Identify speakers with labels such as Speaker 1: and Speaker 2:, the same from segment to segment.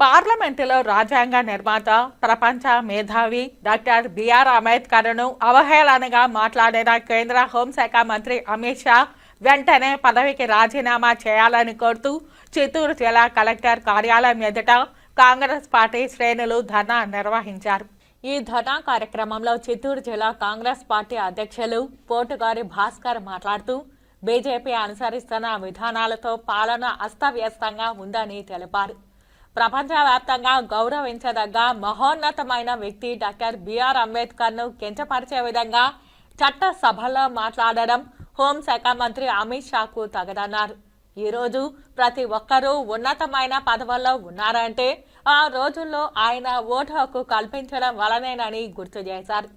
Speaker 1: పార్లమెంటులో రాజ్యాంగ నిర్మాత ప్రపంచ మేధావి డాక్టర్ బిఆర్ అంబేద్కర్ను అవహేళనగా మాట్లాడిన కేంద్ర హోంశాఖ మంత్రి అమిత్ షా వెంటనే పదవికి రాజీనామా చేయాలని కోరుతూ చిత్తూరు జిల్లా కలెక్టర్ కార్యాలయం ఎదుట కాంగ్రెస్ పార్టీ శ్రేణులు ధర్నా నిర్వహించారు. ఈ ధర్నా కార్యక్రమంలో చిత్తూరు జిల్లా కాంగ్రెస్ పార్టీ అధ్యక్షులు పోటుగారి భాస్కర్ మాట్లాడుతూ బీజేపీ అనుసరిస్తున్న విధానాలతో పాలన అస్తవ్యస్తంగా ఉందని తెలిపారు. ప్రపంచవ్యాప్తంగా గౌరవించదగ్గ మహోన్నతమైన వ్యక్తి డాక్టర్ బిఆర్ అంబేద్కర్ను కించపరిచే విధంగా చట్ట సభలో మాట్లాడడం హోంశాఖ మంత్రి అమిత్ షాకు తగదన్నారు. ఈరోజు ప్రతి ఒక్కరూ ఉన్నతమైన పదవుల్లో ఉన్నారంటే ఆ రోజుల్లో ఆయన ఓటు హక్కు కల్పించడం వలనేనని గుర్తు చేశారు.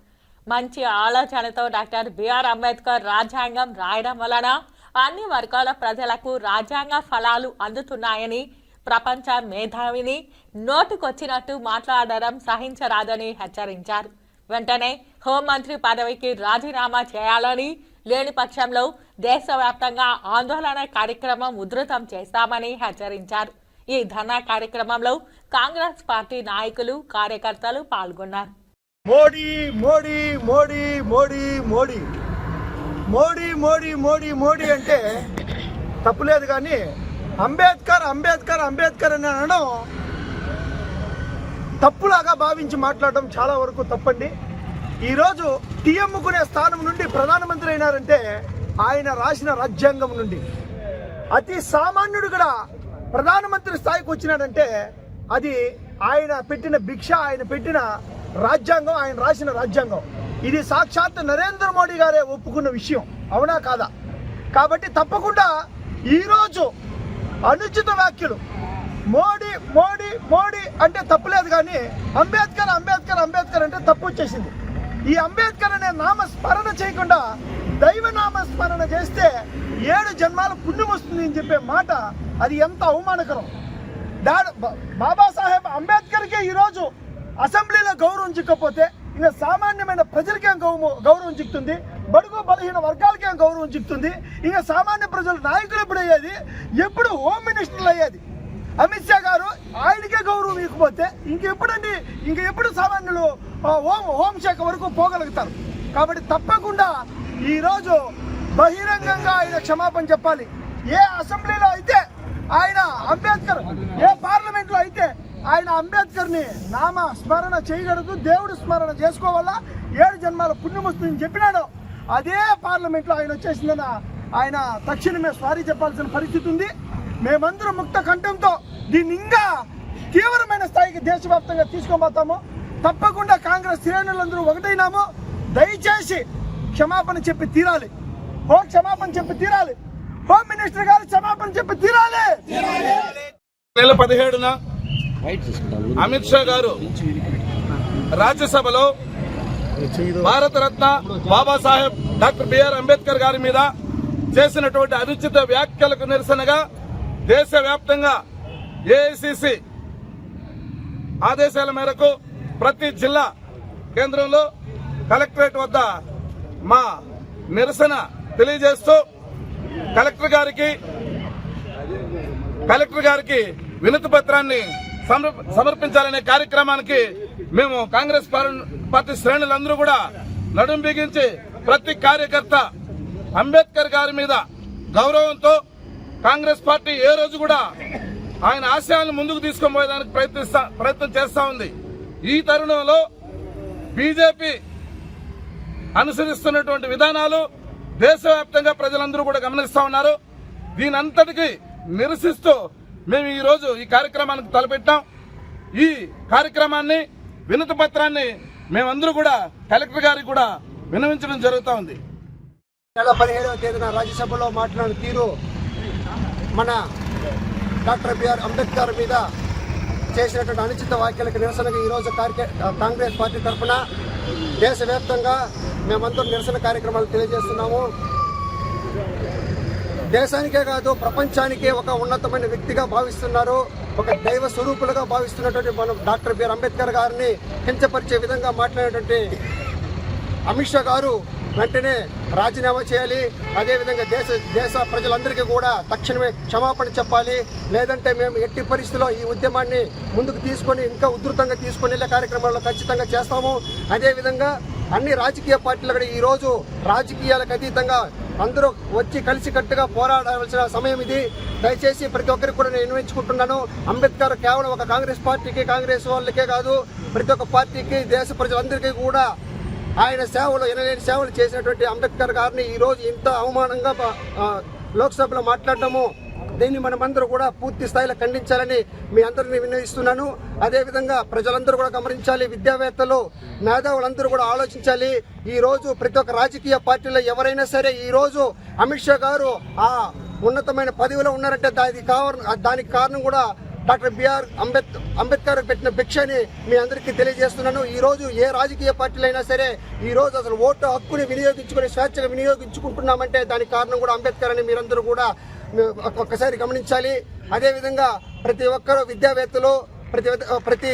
Speaker 1: మంచి ఆలోచనతో డాక్టర్ బిఆర్ అంబేద్కర్ రాజ్యాంగం రాయడం వలన అన్ని వర్గాల ప్రజలకు రాజ్యాంగ ఫలాలు అందుతున్నాయని ప్రపంచ మేధావిని నోటుకొచ్చినట్టు మాట్లాడడం సహించరాదని హెచ్చరించారు. వెంటనే హోంమంత్రి పదవికి రాజీనామా చేయాలని లేని పక్షంలో దేశవ్యాప్తంగా ఆందోళన కార్యక్రమం ఉధృతం చేస్తామని హెచ్చరించారు. ఈ ధర్నా కార్యక్రమంలో కాంగ్రెస్ పార్టీ నాయకులు కార్యకర్తలు పాల్గొన్నారు.
Speaker 2: మోడీ మోడీ మోడీ మోడీ మోడీ. మోడీ మోడీ మోడీ మోడీ అంటే తప్పులేదు కానీ అంబేద్కర్ అంబేద్కర్ అంబేద్కర్ అని అనడం తప్పులాగా భావించి మాట్లాడడం చాలా వరకు తప్పండి. ఈరోజు టీఎమ్ముకునే స్థానం నుండి ప్రధానమంత్రి అయినారంటే ఆయన రాసిన రాజ్యాంగం నుండి. అతి సామాన్యుడు కూడా ప్రధానమంత్రి స్థాయికి వచ్చినాడంటే అది ఆయన పెట్టిన భిక్ష ఆయన పెట్టిన రాజ్యాంగం ఆయన రాసిన రాజ్యాంగం. ఇది సాక్షాత్ నరేంద్ర మోడీ గారే ఒప్పుకున్న విషయం. అవునా కాదా? కాబట్టి తప్పకుండా ఈరోజు అనుచిత వ్యాఖ్యలు. మోడీ మోడీ మోడీ అంటే తప్పులేదు కానీ అంబేద్కర్ అంబేద్కర్ అంబేద్కర్ అంటే తప్పు వచ్చేసింది. ఈ అంబేద్కర్ అనే నామస్మరణ చేయకుండా దైవ నామస్మరణ చేస్తే ఏడు జన్మాల పుణ్యం వస్తుంది అని చెప్పే మాట అది ఎంత అవమానకరం. డాడ్ బా- బాబాసాహెబ్ అంబేద్కర్కే ఈరోజు అసెంబ్లీలో గౌరవం చిక్కపోతే ఇంకా సామాన్యమైన ప్రజలకేం గౌరవం గౌరవం చిక్కుతుంది. బడుగు బలహీన వర్గాలకేం గౌరవం చిక్కుతుంది. ఇంకా సామాన్య ప్రజల నాయకులు ఎప్పుడు అయ్యేది? ఎప్పుడు హోమ్ మినిస్టర్లు అయ్యేది? అమిత్ షా గారు ఆయనకే గౌరవం ఇవ్వకపోతే ఇంకెప్పుడండి ఇంక ఎప్పుడు సామాన్యులు ఆ, హోం హోంశాఖ వరకు పోగలుగుతారు? కాబట్టి తప్పకుండా ఈరోజు బహిరంగంగా ఆయన క్షమాపణ చెప్పాలి. ఏ అసెంబ్లీలో అయితే ఆయన అంబేద్కర్ ఏ పార్లమెంట్లో అయితే అంబేద్కర్ని నామ స్మరణ చేయగలదు దేవుడు స్మరణ చేసుకోవాలా? ఏడు జన్మాల పుణ్యం వస్తుందని చెప్పినాడు. అదే పార్లమెంట్లో ఆయన వచ్చేసిందన్న ఆయన తక్షణమే సారీ చెప్పాల్సిన పరిస్థితి ఉంది. మేమందరం ముక్త కంఠంతో దీన్ని ఇంకా తీవ్రమైన స్థాయికి దేశవ్యాప్తంగా తీసుకొని తప్పకుండా కాంగ్రెస్ శ్రేణులందరూ ఒకటైనాము. దయచేసి క్షమాపణ చెప్పి తీరాలి. ఓ క్షమాపణ చెప్పి తీరాలి. హోమ్ మినిస్టర్ గారు క్షమాపణ చెప్పి తీరాలి.
Speaker 3: నెల పదిహేడున అమిత్ షా గారు రాజ్యసభలో Bharat Ratna Babasaheb doctor B R Ambedkar గారి మీద చేసినటువంటి అనుచిత వ్యాఖ్యలకు నిరసనగా దేశవ్యాప్తంగా ఏఐసిసి ఆదేశాల మేరకు ప్రతి జిల్లా కేంద్రంలో కలెక్టరేట్ వద్ద మా నిరసన తెలియజేస్తూ కలెక్టర్ గారికి కలెక్టర్ గారికి వినతి పత్రాన్ని సమర్పించాలనే కార్యక్రమానికి మేము కాంగ్రెస్ పార్టీ శ్రేణులందరూ కూడా నడుం బిగించి ప్రతి కార్యకర్త అంబేద్కర్ గారి మీద గౌరవంతో కాంగ్రెస్ పార్టీ ఏ రోజు కూడా ఆయన ఆశయాలను ముందుకు తీసుకొని పోయేదానికి ప్రయత్నిస్తా ప్రయత్నం చేస్తా ఉంది. ఈ తరుణంలో బీజేపీ అనుసరిస్తున్నటువంటి విధానాలు దేశవ్యాప్తంగా ప్రజలందరూ కూడా గమనిస్తా ఉన్నారు. దీనంతటికీ నిరసిస్తూ మేము ఈరోజు ఈ కార్యక్రమానికి తలపెట్టాం. ఈ కార్యక్రమాన్ని వినతి పత్రాన్ని మేమందరూ కూడా కలెక్టర్ గారికి కూడా వినవించడం జరుగుతూ ఉంది.
Speaker 2: నెల పదిహేడవ తేదీన రాజ్యసభలో మాట్లాడిన తీరు మన డాక్టర్ బిఆర్ అంబేద్కర్ మీద చేసినటువంటి అనుచిత వ్యాఖ్యలకు నిరసనగా ఈరోజు కాంగ్రెస్ పార్టీ తరఫున దేశవ్యాప్తంగా మేమందరం నిరసన కార్యక్రమాలు తెలియజేస్తున్నాము. దేశానికే కాదు ప్రపంచానికే ఒక ఉన్నతమైన వ్యక్తిగా భావిస్తున్నారు. ఒక దైవ స్వరూపులుగా భావిస్తున్నటువంటి మనం డాక్టర్ బిఆర్ అంబేద్కర్ గారిని కించపరిచే విధంగా మాట్లాడినటువంటి అమిత్ షా గారు
Speaker 4: వెంటనే రాజీనామా చేయాలి. అదేవిధంగా దేశ దేశ ప్రజలందరికీ కూడా తక్షణమే క్షమాపణ చెప్పాలి. లేదంటే మేము ఎట్టి పరిస్థితిలో ఈ ఉద్యమాన్ని ముందుకు తీసుకొని ఇంకా ఉధృతంగా తీసుకొని వెళ్ళే కార్యక్రమాల్లో ఖచ్చితంగా చేస్తాము. అదేవిధంగా అన్ని రాజకీయ పార్టీలు కూడా ఈరోజు రాజకీయాలకు అతీతంగా అందరూ వచ్చి కలిసికట్టుగా పోరాడాల్సిన సమయం ఇది. దయచేసి ప్రతి ఒక్కరికి కూడా నేను నిర్వహించుకుంటున్నాను అంబేద్కర్ కేవలం ఒక కాంగ్రెస్ పార్టీకి కాంగ్రెస్ వాళ్ళకే కాదు ప్రతి ఒక్క పార్టీకి దేశ ప్రజలందరికీ కూడా ఆయన సేవలు ఎనలేని సేవలు చేసినటువంటి అంబేద్కర్ గారిని ఈరోజు ఇంత అవమానంగా లోక్సభలో మాట్లాడటము దీన్ని మనమందరూ కూడా పూర్తి స్థాయిలో ఖండించాలని మీ అందరిని విన్నవిస్తున్నాను. అదేవిధంగా ప్రజలందరూ కూడా గమనించాలి విద్యావేత్తలు మేధావులందరూ కూడా ఆలోచించాలి. ఈ రోజు ప్రతి ఒక్క రాజకీయ పార్టీలో ఎవరైనా సరే ఈరోజు అమిత్ షా గారు ఆ ఉన్నతమైన పదవిలో ఉన్నారంటే దానికి కావ దానికి కారణం కూడా డాక్టర్ బిఆర్ అంబేద్ అంబేద్కర్ పెట్టిన భిక్షని మీ అందరికీ తెలియజేస్తున్నాను. ఈ రోజు ఏ రాజకీయ పార్టీలు అయినా సరే ఈ రోజు అసలు ఓటు హక్కుని వినియోగించుకొని స్వేచ్ఛగా వినియోగించుకుంటున్నామంటే దానికి కారణం కూడా అంబేద్కర్ అని మీరందరూ కూడా ఒక్కసారి గమనించాలి. అదేవిధంగా ప్రతి ఒక్కరూ విద్యావేత్తలు ప్రతి ప్రతి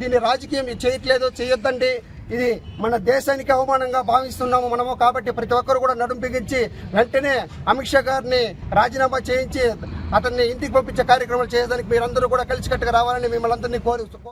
Speaker 4: దీన్ని రాజకీయం చేయట్లేదు చేయొద్దండి. ఇది మన దేశానికి అవమానంగా భావిస్తున్నాము మనము కాబట్టి ప్రతి ఒక్కరు కూడా నడుం బిగించి వెంటనే అమిత్ షా గారిని రాజీనామా చేయించి అతన్ని ఇంటికి పంపించే కార్యక్రమాలు చేయడానికి మీరందరూ కూడా కలిసికట్టుగా రావాలని మిమ్మల్ని అందరినీ కోరు